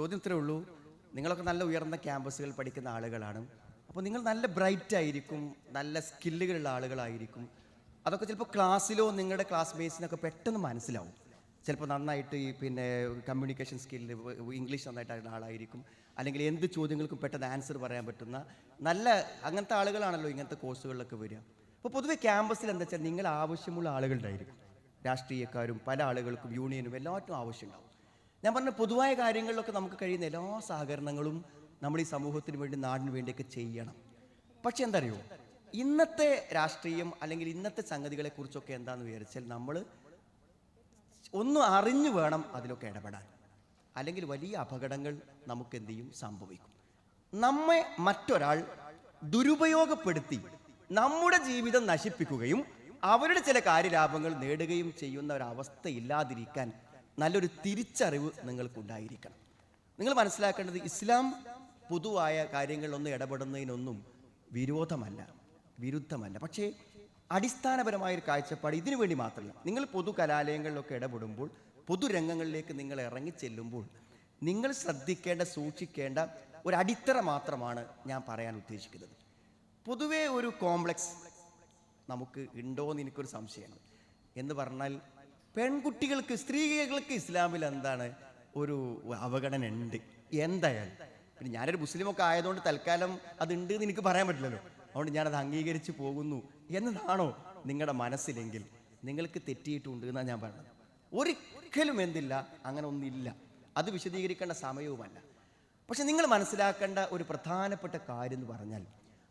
ചോദ്യം ഇത്രേ ഉള്ളൂ. നിങ്ങളൊക്കെ നല്ല ഉയർന്ന ക്യാമ്പസുകൾ പഠിക്കുന്ന ആളുകളാണ്. അപ്പോൾ നിങ്ങൾ നല്ല ബ്രൈറ്റ് ആയിരിക്കും നല്ല സ്കില്ലുകളുള്ള ആളുകളായിരിക്കും. അതൊക്കെ ചിലപ്പോൾ ക്ലാസ്സിലോ നിങ്ങളുടെ ക്ലാസ് ക്ലാസ്മേറ്റ്സിനൊക്കെ പെട്ടെന്ന് മനസ്സിലാവും. ചിലപ്പോൾ നന്നായിട്ട് ഈ പിന്നെ കമ്മ്യൂണിക്കേഷൻ സ്കില്ല് ഇംഗ്ലീഷ് നന്നായിട്ട് അറിയുന്ന ആളായിരിക്കും. അല്ലെങ്കിൽ എന്ത് ചോദ്യങ്ങൾക്കും പെട്ടെന്ന് ആൻസർ പറയാൻ പറ്റുന്ന നല്ല അങ്ങനത്തെ ആളുകളാണല്ലോ ഇങ്ങനത്തെ കോഴ്സുകളിലൊക്കെ വരിക. അപ്പോൾ പൊതുവെ ക്യാമ്പസിൽ എന്താ വെച്ചാൽ നിങ്ങൾ ആവശ്യമുള്ള ആളുകളുണ്ടായിരിക്കും രാഷ്ട്രീയക്കാരും പല ആളുകൾക്കും യൂണിയനും എല്ലാവർക്കും ആവശ്യമുണ്ടാവും. ഞാൻ പറഞ്ഞ പൊതുവായ കാര്യങ്ങളിലൊക്കെ നമുക്ക് കഴിയുന്ന എല്ലാ സഹകരണങ്ങളും നമ്മൾ ഈ സമൂഹത്തിന് വേണ്ടി നാടിന് വേണ്ടിയൊക്കെ ചെയ്യണം. പക്ഷെ എന്താ അറിയോ ഇന്നത്തെ രാഷ്ട്രീയം അല്ലെങ്കിൽ ഇന്നത്തെ സംഗതികളെ കുറിച്ചൊക്കെ എന്താന്ന് വിചാരിച്ചാൽ നമ്മൾ ഒന്ന് അറിഞ്ഞു വേണം അതിലൊക്കെ ഇടപെടാൻ. അല്ലെങ്കിൽ വലിയ അപകടങ്ങൾ നമുക്ക് എന്ത് ചെയ്യും സംഭവിക്കും. നമ്മെ മറ്റൊരാൾ ദുരുപയോഗപ്പെടുത്തി നമ്മുടെ ജീവിതം നശിപ്പിക്കുകയും അവരുടെ ചില കാര്യലാഭങ്ങൾ നേടുകയും ചെയ്യുന്ന ഒരവസ്ഥ ഇല്ലാതിരിക്കാൻ നല്ലൊരു തിരിച്ചറിവ് നിങ്ങൾക്കുണ്ടായിരിക്കണം. നിങ്ങൾ മനസ്സിലാക്കേണ്ടത് ഇസ്ലാം പൊതുവായ കാര്യങ്ങളിലൊന്നും ഇടപെടുന്നതിനൊന്നും വിരോധമല്ല വിരുദ്ധമല്ല. പക്ഷേ അടിസ്ഥാനപരമായ ഒരു കാഴ്ചപ്പാട് ഇതിനു വേണ്ടി മാത്രമല്ല. നിങ്ങൾ പൊതു കലാലയങ്ങളിലൊക്കെ ഇടപെടുമ്പോൾ പൊതുരംഗങ്ങളിലേക്ക് നിങ്ങൾ ഇറങ്ങി ചെല്ലുമ്പോൾ നിങ്ങൾ ശ്രദ്ധിക്കേണ്ട സൂക്ഷിക്കേണ്ട ഒരു അടിത്തറ മാത്രമാണ് ഞാൻ പറയാൻ ഉദ്ദേശിക്കുന്നത്. പൊതുവേ ഒരു കോംപ്ലക്സ് നമുക്ക് ഉണ്ടോ എന്ന് എനിക്കൊരു സംശയമാണ്. എന്ന് പറഞ്ഞാൽ പെൺകുട്ടികൾക്ക് സ്ത്രീകൾക്ക് ഇസ്ലാമിൽ എന്താണ് ഒരു അവഗണന ഉണ്ട് എന്തായാലും. പിന്നെ ഞാനൊരു മുസ്ലിമൊക്കെ ആയതുകൊണ്ട് തൽക്കാലം അതുണ്ട് എന്ന് എനിക്ക് പറയാൻ പറ്റില്ലല്ലോ. അതുകൊണ്ട് ഞാനത് അംഗീകരിച്ച് പോകുന്നു എന്നതാണോ നിങ്ങളുടെ മനസ്സിലെങ്കിൽ. നിങ്ങൾക്ക് തെറ്റിയിട്ടുണ്ട് എന്നാണ് ഞാൻ പറഞ്ഞത്. ഒരിക്കലും എന്തില്ല അങ്ങനെ ഒന്നില്ല അത് വിശദീകരിക്കേണ്ട സമയവുമല്ല. പക്ഷെ നിങ്ങൾ മനസ്സിലാക്കേണ്ട ഒരു പ്രധാനപ്പെട്ട കാര്യം എന്ന് പറഞ്ഞാൽ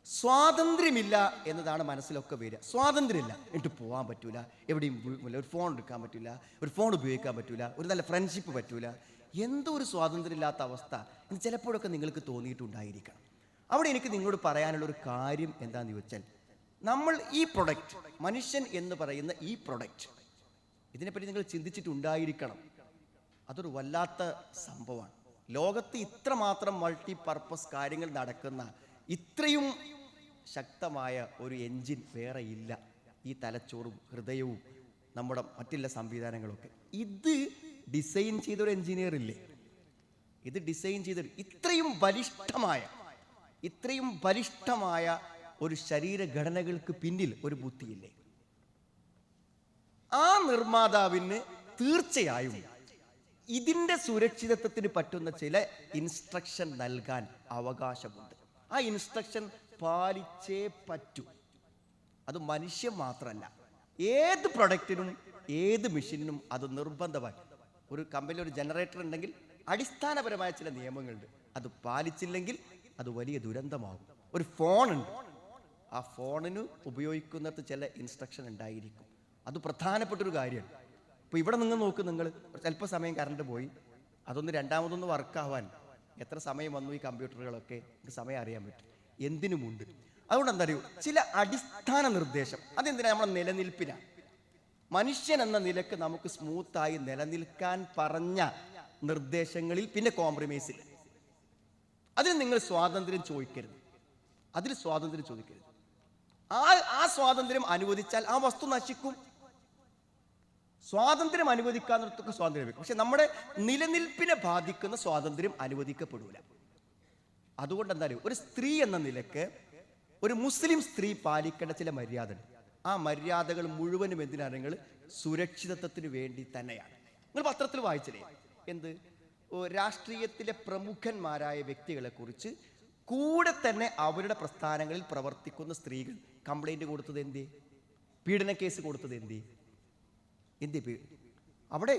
സ്വാതന്ത്ര്യമില്ല എന്നതാണ് മനസ്സിലൊക്കെ വരിക. സ്വാതന്ത്ര്യമില്ല. എന്നിട്ട് പോകാൻ പറ്റൂല. എവിടെയും ഒരു ഫോൺ എടുക്കാൻ പറ്റില്ല ഒരു ഫോൺ ഉപയോഗിക്കാൻ പറ്റൂല. ഒരു നല്ല ഫ്രണ്ട്ഷിപ്പ് പറ്റൂല. എന്തോ ഒരു സ്വാതന്ത്ര്യമില്ലാത്ത അവസ്ഥ എന്ന് ചിലപ്പോഴൊക്കെ നിങ്ങൾക്ക് തോന്നിയിട്ടുണ്ടായിരിക്കണം. അവിടെ എനിക്ക് നിങ്ങളോട് പറയാനുള്ള ഒരു കാര്യം എന്താണെന്ന് ചോദിച്ചാൽ നമ്മൾ ഈ പ്രൊഡക്റ്റ് മനുഷ്യൻ എന്ന് പറയുന്ന ഈ പ്രൊഡക്റ്റ് ഇതിനെപ്പറ്റി നിങ്ങൾ ചിന്തിച്ചിട്ടുണ്ടായിരിക്കണം. അതൊരു വല്ലാത്ത സംഭവമാണ്. ലോകത്ത് ഇത്രമാത്രം മൾട്ടി പർപ്പസ് കാര്യങ്ങൾ നടക്കുന്ന ഇത്രയും ശക്തമായ ഒരു എൻജിൻ വേറെ ഇല്ല. ഈ തലച്ചോറും ഹൃദയവും നമ്മുടെ മറ്റുള്ള സംവിധാനങ്ങളൊക്കെ. ഇത് ഡിസൈൻ ചെയ്ത ഒരു എഞ്ചിനീയർ ഇല്ലേ? ഇത് ഡിസൈൻ ചെയ്ത ഇത്രയും ബലിഷ്ഠമായ ഇത്രയും ബലിഷ്ഠമായ ഒരു ശരീരഘടനകൾക്ക് പിന്നിൽ ഒരു ബുദ്ധിയില്ലേ? ആ നിർമ്മാതാവിന് തീർച്ചയായും ഇതിന്റെ സുരക്ഷിതത്വത്തിന് പറ്റുന്ന ചില ഇൻസ്ട്രക്ഷൻ നൽകാൻ അവകാശമുണ്ട്. ആ ഇൻസ്ട്രക്ഷൻ പാലിച്ചേ പറ്റൂ. അത് മനുഷ്യൻ മാത്രമല്ല. ഏത് പ്രൊഡക്റ്റിനും ഏത് മെഷീനിനും അത് നിർബന്ധമായി. ഒരു കമ്പനിയിൽ ഒരു ജനറേറ്റർ ഉണ്ടെങ്കിൽ അടിസ്ഥാനപരമായ ചില നിയമങ്ങളുണ്ട്. അത് പാലിച്ചില്ലെങ്കിൽ അത് വലിയ ദുരന്തമാകും. ഒരു ഫോണുണ്ട് ആ ഫോണിന് ഉപയോഗിക്കുന്നത് ചില ഇൻസ്ട്രക്ഷൻ ഉണ്ടായിരിക്കും. അത് പ്രധാനപ്പെട്ട ഒരു കാര്യമാണ്. ഇപ്പോൾ ഇവിടെ നിങ്ങൾ നോക്ക് നിങ്ങൾ. ചിലപ്പോൾ സമയം കറണ്ട് പോയി. അതൊന്ന് രണ്ടാമതൊന്ന് വർക്കാവാൻ എത്ര സമയം വന്നു ഈ കമ്പ്യൂട്ടറുകളൊക്കെ സമയം അറിയാൻ പറ്റും. എന്തിനുമുണ്ട്? അതുകൊണ്ട് എന്താ അറിയൂ? ചില അടിസ്ഥാന നിർദ്ദേശം. അതെന്തിനാ? നമ്മുടെ നിലനിൽപ്പിനാണ് മനുഷ്യൻ എന്ന നിലയ്ക്ക് നമുക്ക് സ്മൂത്തായി നിലനിൽക്കാൻ പറഞ്ഞ നിർദ്ദേശങ്ങളിൽ പിന്നെ കോംപ്രമൈസ് ഇല്ല. അതിന് നിങ്ങൾ സ്വാതന്ത്ര്യം ചോദിക്കരുത്. അതിൽ സ്വാതന്ത്ര്യം ചോദിക്കരുത്. ആ ആ സ്വാതന്ത്ര്യം അനുവദിച്ചാൽ ആ വസ്തു നശിക്കും. സ്വാതന്ത്ര്യം അനുവദിക്കാന്നിടത്തൊക്കെ സ്വാതന്ത്ര്യം പക്ഷെ നമ്മുടെ നിലനിൽപ്പിനെ ബാധിക്കുന്ന സ്വാതന്ത്ര്യം അനുവദിക്കപ്പെടൂല. അതുകൊണ്ട് എന്താ അറിയോ ഒരു സ്ത്രീ എന്ന നിലയ്ക്ക് ഒരു മുസ്ലിം സ്ത്രീ പാലിക്കേണ്ട ചില മര്യാദകൾ. ആ മര്യാദകൾ മുഴുവനും എന്തിനാണ് സുരക്ഷിതത്വത്തിന് വേണ്ടി തന്നെയാണ്. നിങ്ങൾ പത്രത്തിൽ വായിച്ചില്ലേ? എന്ത്? രാഷ്ട്രീയത്തിലെ പ്രമുഖന്മാരായ വ്യക്തികളെ കുറിച്ച് കൂടെ തന്നെ അവരുടെ പ്രസ്ഥാനങ്ങളിൽ പ്രവർത്തിക്കുന്ന സ്ത്രീകൾ കംപ്ലൈന്റ് കൊടുത്തത് എന്തേ? പീഡന കേസ് കൊടുത്തത് എന്തേ? എന്തേ അവിടെ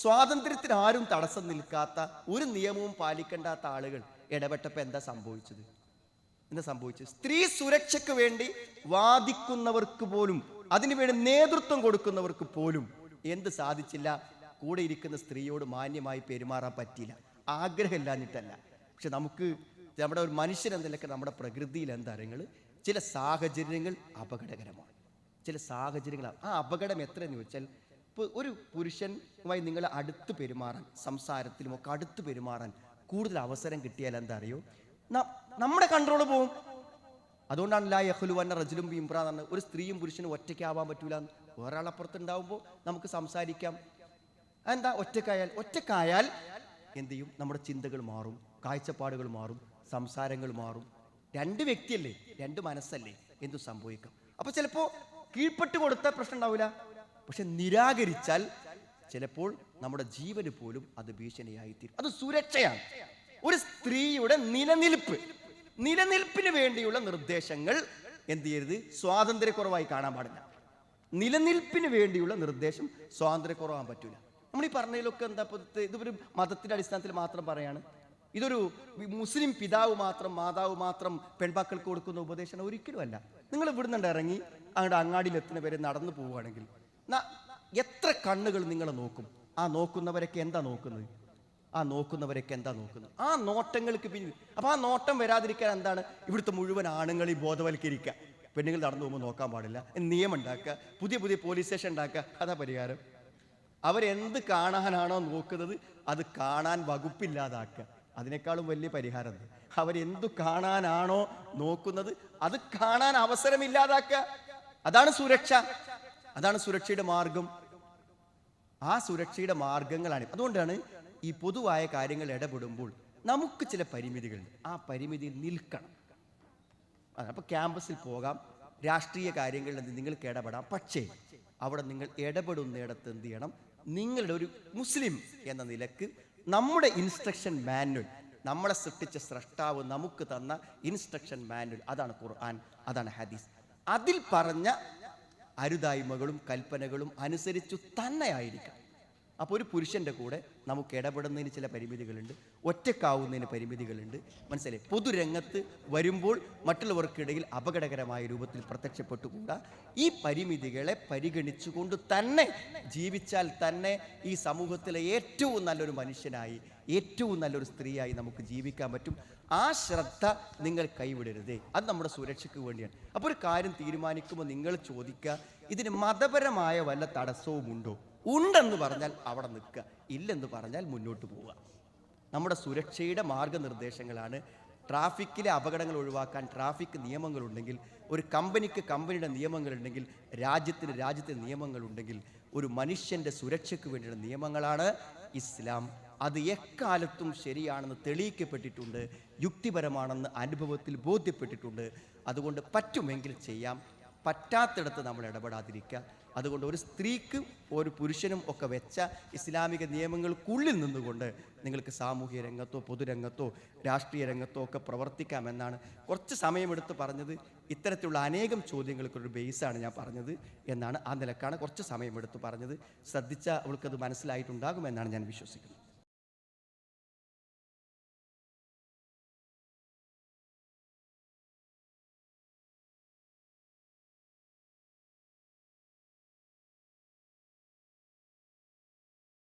സ്വാതന്ത്ര്യത്തിന് ആരും തടസ്സം നിൽക്കാത്ത ഒരു നിയമവും പാലിക്കേണ്ടാത്ത ആളുകൾ ഇടപെട്ടപ്പോൾ എന്താ സംഭവിച്ചത്? എന്താ സംഭവിച്ചത്? സ്ത്രീ സുരക്ഷയ്ക്ക് വേണ്ടി വാദിക്കുന്നവർക്ക് പോലും അതിനുവേണ്ടി നേതൃത്വം കൊടുക്കുന്നവർക്ക് പോലും എന്ത് സാധിച്ചില്ല. കൂടെ ഇരിക്കുന്ന സ്ത്രീയോട് മാന്യമായി പെരുമാറാൻ പറ്റിയില്ല. ആഗ്രഹമില്ലാഞ്ഞിട്ടല്ല. പക്ഷെ നമുക്ക് നമ്മുടെ ഒരു മനുഷ്യൻ എന്തെങ്കിലൊക്കെ നമ്മുടെ പ്രകൃതിയിൽ എന്താ ചില സാഹചര്യങ്ങൾ അപകടകരമാണ്. ചില സാഹചര്യങ്ങൾ ആ അപകടം എത്രയെന്ന് ചോദിച്ചാൽ ഇപ്പോൾ ഒരു പുരുഷനുമായി നിങ്ങൾ അടുത്ത് പെരുമാറാൻ സംസാരത്തിലും ഒക്കെ അടുത്ത് പെരുമാറാൻ കൂടുതൽ അവസരം കിട്ടിയാൽ എന്താ അറിയോ? നമ്മുടെ കൺട്രോൾ പോവും. അതുകൊണ്ടാണ് ലാ യഹ്ലു വന്ന റജുലും ബിംബ്ര എന്ന് ഒരു സ്ത്രീയും പുരുഷനും ഒറ്റയ്ക്കാവാൻ പറ്റൂല വേറൊരാളപ്പുറത്ത് ഉണ്ടാവുമ്പോൾ നമുക്ക് സംസാരിക്കാം. എന്താ ഒറ്റക്കായാൽ ഒറ്റക്കായാൽ എന്ത് ചെയ്യും? നമ്മുടെ ചിന്തകൾ മാറും കാഴ്ചപ്പാടുകൾ മാറും സംസാരങ്ങൾ മാറും. രണ്ട് വ്യക്തിയല്ലേ രണ്ട് മനസ്സല്ലേ എന്തു സംഭവിക്കാം. അപ്പൊ ചിലപ്പോ കീഴ്പ്പെട്ട് കൊടുത്ത പ്രശ്നം ഉണ്ടാവില്ല പക്ഷെ നിരാകരിച്ചാൽ ചിലപ്പോൾ നമ്മുടെ ജീവന് പോലും അത് ഭീഷണിയായിത്തീരും. അത് സുരക്ഷയാണ്. ഒരു സ്ത്രീയുടെ നിലനിൽപ്പ് നിലനിൽപ്പിന് വേണ്ടിയുള്ള നിർദ്ദേശങ്ങൾ എന്ത് ചെയ്യരുത്? സ്വാതന്ത്ര്യക്കുറവായി കാണാൻ പാടില്ല. നിലനിൽപ്പിന് വേണ്ടിയുള്ള നിർദ്ദേശം സ്വാതന്ത്ര്യക്കുറവാൻ പറ്റൂല. നമ്മൾ ഈ പറഞ്ഞതിലൊക്കെ എന്താ ഇതൊരു മതത്തിന്റെ അടിസ്ഥാനത്തിൽ മാത്രം പറയാണ്. ഇതൊരു മുസ്ലിം പിതാവ് മാത്രം മാതാവ് മാത്രം പെൺമക്കൾക്ക് കൊടുക്കുന്ന ഉപദേശം ഒരിക്കലുമല്ല. നിങ്ങൾ ഇവിടുന്ന് ഇറങ്ങി അങ്ങോട്ട് അങ്ങാടിയിൽ എത്തുന്ന വരെ നടന്നു പോവുകയാണെങ്കിൽ എത്ര കണ്ണുകൾ നിങ്ങളെ നോക്കും? ആ നോക്കുന്നവരൊക്കെ എന്താ നോക്കുന്നത്? ആ നോക്കുന്നവരൊക്കെ എന്താ നോക്കുന്നത്? ആ നോട്ടങ്ങൾക്ക് പിന്നിൽ അപ്പൊ ആ നോട്ടം വരാതിരിക്കാൻ എന്താണ്? ഇവിടുത്തെ മുഴുവൻ ആണുങ്ങളെ ബോധവൽക്കരിക്കുക. പെണ്ണുങ്ങൾ നടന്നു പോകുമ്പോൾ നോക്കാൻ പാടില്ല. നിയമം ഉണ്ടാക്കുക? പുതിയ പുതിയ പോലീസ് സ്റ്റേഷൻ ഉണ്ടാക്കുക. അതാ പരിഹാരം. അവരെന്ത് കാണാനാണോ നോക്കുന്നത് അത് കാണാൻ വകുപ്പില്ലാതാക്കുക. അതിനേക്കാളും വലിയ പരിഹാരം? അവരെന്തു കാണാനാണോ നോക്കുന്നത് അത് കാണാൻ അവസരമില്ലാതാക്കുക. അതാണ് സുരക്ഷ. അതാണ് സുരക്ഷയുടെ മാർഗം. ആ സുരക്ഷയുടെ മാർഗങ്ങളാണ്. അതുകൊണ്ടാണ് ഈ പൊതുവായ കാര്യങ്ങൾ ഇടപെടുമ്പോൾ നമുക്ക് ചില പരിമിതികളുണ്ട് ആ പരിമിതിയിൽ നിൽക്കണം. അപ്പോൾ ക്യാമ്പസിൽ പോകാം രാഷ്ട്രീയ കാര്യങ്ങളിൽ നിങ്ങൾക്ക് ഇടപെടാം. പക്ഷേ അവിടെ നിങ്ങൾ ഇടപെടുന്നിടത്ത് എന്ത് ചെയ്യണം? നിങ്ങളുടെ ഒരു മുസ്ലിം എന്ന നിലയ്ക്ക് നമ്മുടെ ഇൻസ്ട്രക്ഷൻ മാനുവൽ നമ്മളെ സൃഷ്ടിച്ച സ്രഷ്ടാവ് നമുക്ക് തന്ന ഇൻസ്ട്രക്ഷൻ മാനുവൽ അതാണ് ഖുർആൻ അതാണ് ഹദീസ്. അതിൽ പറഞ്ഞ അരുതായ്മകളും കൽപ്പനകളും അനുസരിച്ചു തന്നെ ആയിരിക്കണം അപ്പോൾ ഒരു പുരുഷന്റെ കൂടെ നമുക്ക് ഇടപെടുന്നതിന് ചില പരിമിതികളുണ്ട്. ഒറ്റക്കാവുന്നതിന് പരിമിതികളുണ്ട്. മനസ്സിലായി? പൊതുരംഗത്ത് വരുമ്പോൾ മറ്റുള്ളവർക്കിടയിൽ അപകടകരമായ രൂപത്തിൽ പ്രത്യക്ഷപ്പെട്ടുകൂടാ. ഈ പരിമിതികളെ പരിഗണിച്ചുകൊണ്ട് തന്നെ ജീവിച്ചാൽ തന്നെ ഈ സമൂഹത്തിലെ ഏറ്റവും നല്ലൊരു മനുഷ്യനായി ഏറ്റവും നല്ലൊരു സ്ത്രീയായി നമുക്ക് ജീവിക്കാൻ പറ്റും. ആ ശ്രദ്ധ നിങ്ങൾ കൈവിടരുതേ. അത് നമ്മുടെ സുരക്ഷയ്ക്ക് വേണ്ടിയാണ്. അപ്പോൾ ഒരു കാര്യം തീരുമാനിക്കുമ്പോൾ നിങ്ങൾ ചോദിക്കുക ഇതിന് മതപരമായ വല്ല തടസ്സവും ഉണ്ടോ ഉണ്ടെന്ന് പറഞ്ഞാൽ അവിടെ നിൽക്കുക. ഇല്ലെന്ന് പറഞ്ഞാൽ മുന്നോട്ട് പോവുക. നമ്മുടെ സുരക്ഷയുടെ മാർഗനിർദ്ദേശങ്ങളാണ് ട്രാഫിക്കിലെ അപകടങ്ങൾ ഒഴിവാക്കാൻ ട്രാഫിക് നിയമങ്ങളുണ്ടെങ്കിൽ ഒരു കമ്പനിക്ക് കമ്പനിയുടെ നിയമങ്ങളുണ്ടെങ്കിൽ രാജ്യത്തിന് രാജ്യത്തെ നിയമങ്ങളുണ്ടെങ്കിൽ ഒരു മനുഷ്യന്റെ സുരക്ഷയ്ക്ക് വേണ്ടിയുള്ള നിയമങ്ങളാണ് ഇസ്ലാം. അത് എക്കാലത്തും ശരിയാണെന്ന് തെളിയിക്കപ്പെട്ടിട്ടുണ്ട് യുക്തിപരമാണെന്ന് അനുഭവത്തിൽ ബോധ്യപ്പെട്ടിട്ടുണ്ട്. അതുകൊണ്ട് പറ്റുമെങ്കിൽ ചെയ്യാം. പറ്റാത്തിടത്ത് നമ്മൾ ഇടപെടാതിരിക്കുക. അതുകൊണ്ട് ഒരു സ്ത്രീക്ക് ഒരു പുരുഷനും ഒക്കെ വെച്ച ഇസ്ലാമിക നിയമങ്ങൾക്കുള്ളിൽ നിന്നുകൊണ്ട് നിങ്ങൾക്ക് സാമൂഹ്യ രംഗത്തോ പൊതുരംഗത്തോ രാഷ്ട്രീയ രംഗത്തോ ഒക്കെ പ്രവർത്തിക്കാമെന്നാണ് കുറച്ച് സമയമെടുത്ത് പറഞ്ഞത്. ഇത്തരത്തിലുള്ള അനേകം ചോദ്യങ്ങൾക്കൊരു ബേസാണ് ഞാൻ പറഞ്ഞത് എന്നാണ് ആ നിലക്കാണ് കുറച്ച് സമയമെടുത്ത് പറഞ്ഞത്. ശ്രദ്ധിച്ച അവൾക്കത് മനസ്സിലായിട്ടുണ്ടാകുമെന്നാണ് ഞാൻ വിശ്വസിക്കുന്നത്.